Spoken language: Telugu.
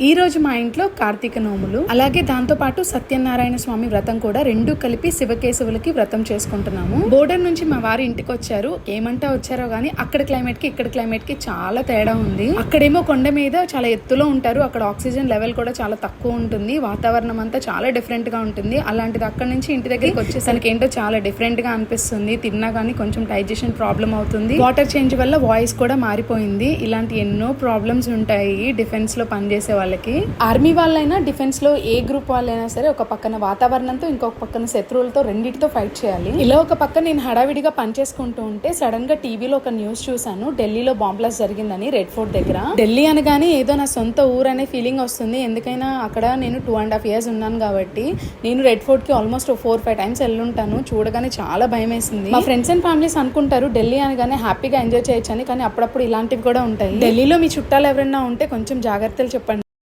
ఈ రోజు మా ఇంట్లో కార్తీక నోములు అలాగే దాంతో పాటు సత్యనారాయణ స్వామి వ్రతం కూడా రెండు కలిపి శివకేశవులకి వ్రతం చేసుకుంటున్నాము. బోర్డర్ నుంచి మా వారి ఇంటికి వచ్చారు. ఏమంటా వచ్చారో గానీ అక్కడ క్లైమేట్కి ఇక్కడ క్లైమేట్కి చాలా తేడా ఉంది. అక్కడేమో కొండ మీద చాలా ఎత్తులో ఉంటారు. అక్కడ ఆక్సిజన్ లెవెల్ కూడా చాలా తక్కువ ఉంటుంది. వాతావరణం అంతా చాలా డిఫరెంట్గా ఉంటుంది. అలాంటిది అక్కడ నుంచి ఇంటి దగ్గరికి వచ్చేసరికి ఏంటో చాలా డిఫరెంట్గా అనిపిస్తుంది. తిన్నా కానీ కొంచెం డైజెషన్ ప్రాబ్లం అవుతుంది. వాటర్ చేంజ్ వల్ల వాయిస్ కూడా మారిపోయింది. ఇలాంటి ఎన్నో ప్రాబ్లమ్స్ ఉంటాయి. డిఫెన్స్లో పనిచేసే వాళ్ళకి. ఆర్మీ వాళ్ళైనా డిఫెన్స్లో ఏ గ్రూప్ వాళ్ళైనా సరే ఒక పక్కన వాతావరణంతో ఇంకొక పక్కన శత్రువులతో రెండింటితో ఫైట్ చేయాలి. ఇలా ఒక పక్క నేను హడావిడిగా పనిచేసుకుంటూ ఉంటే సడన్గా టీవీలో ఒక న్యూస్ చూసాను ఢిల్లీలో బాంబ్ బ్లాస్ట్ జరిగిందని రెడ్ ఫోర్ట్ దగ్గర. ఢిల్లీ అనగానే ఏదో నా సొంత ఊరు అనే ఫీలింగ్ వస్తుంది. ఎందుకైనా అక్కడ నేను టూ అండ్ హాఫ్ ఇయర్స్ ఉన్నాను కాబట్టి నేను రెడ్ ఫోర్ట్కి ఆల్మోస్ట్ ఫోర్ ఫైవ్ టైమ్స్ వెళ్ళుంటాను. చూడగానే చాలా భయం వేసింది మా ఫ్రెండ్స్ అండ్ ఫ్యామిలీస్ అనుకుంటారు ఢిల్లీ అనగానే హ్యాపీగా ఎంజాయ్ చేయొచ్చు అని కానీ అప్పుడప్పుడు ఇలాంటివి కూడా ఉంటాయి. ఢిల్లీలో మీ చుట్టాలు ఎవరైనా ఉంటే కొంచెం జాగ్రత్తలు చెప్పండి.